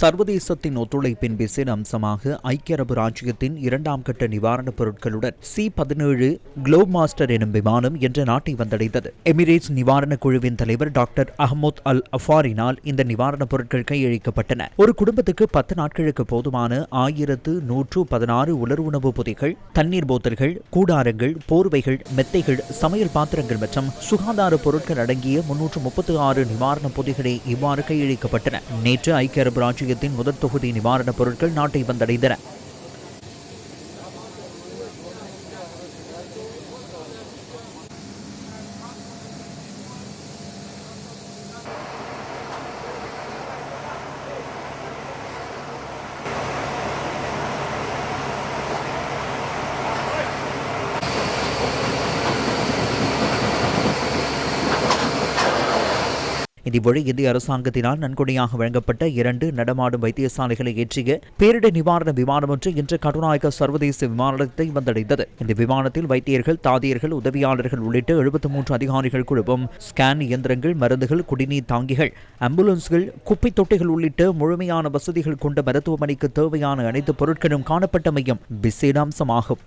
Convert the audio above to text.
சர்வதேசத்தின் ஒத்துழைப்பின் விசேட அம்சமாக ஐக்கிய அரபு ராஜ்யத்தின் இரண்டாம் கட்ட நிவாரணப் பொருட்களுடன் சி பதினேழு குளோப் மாஸ்டர் எனும் விமானம் என்ற நாட்டை வந்தடைந்தது. எமிரேட்ஸ் நிவாரணக் குழுவின் தலைவர் டாக்டர் அஹமத் அல் அஃபாரினால் இந்த நிவாரணப் பொருட்கள் கையளிக்கப்பட்டன. ஒரு குடும்பத்துக்கு பத்து நாட்களுக்கு போதுமான ஆயிரத்து நூற்று பதினாறு உலர் உணவு பொதிகள் தண்ணீர் போத்தல்கள் கூடாரங்கள் போர்வைகள் மெத்தைகள் சமையல் பாத்திரங்கள் மற்றும் சுகாதார பொருட்கள் அடங்கிய முன்னூற்று முப்பத்தி ஆறு நிவாரணப் பொதிகளே இவ்வாறு கையளிக்கப்பட்டன. நேற்று ஐக்கிய அரபு ராஜ்யத்தின் முதல் தொகுதி நிவாரணப் பொருட்கள் நாட்டை வந்தடைந்தன. இதேபோல இந்திய அரசாங்கத்தினால் நன்கொடையாக வழங்கப்பட்ட இரண்டு நடமாடும் வைத்தியசாலைகளை ஏற்றிய பேரிடர் நிவாரண விமானம் ஒன்று இன்று கருநாயக சர்வதேச விமான நிலையத்தை வந்தடைந்தது. இந்த விமானத்தில் வைத்தியர்கள் தாதியர்கள் உதவியாளர்கள் உள்ளிட்ட எழுபத்தி மூன்று அதிகாரிகள் குழுவும் ஸ்கேன் இயந்திரங்கள் மருந்துகள் குடிநீர் தாங்கிகள் ஆம்புலன்ஸ்கள் குப்பை தொட்டிகள் உள்ளிட்ட முழுமையான வசதிகள் கொண்ட மருத்துவமனைக்கு தேவையான அனைத்து பொருட்களும் காணப்பட்டமையும் விசேடாம்சமாகும்.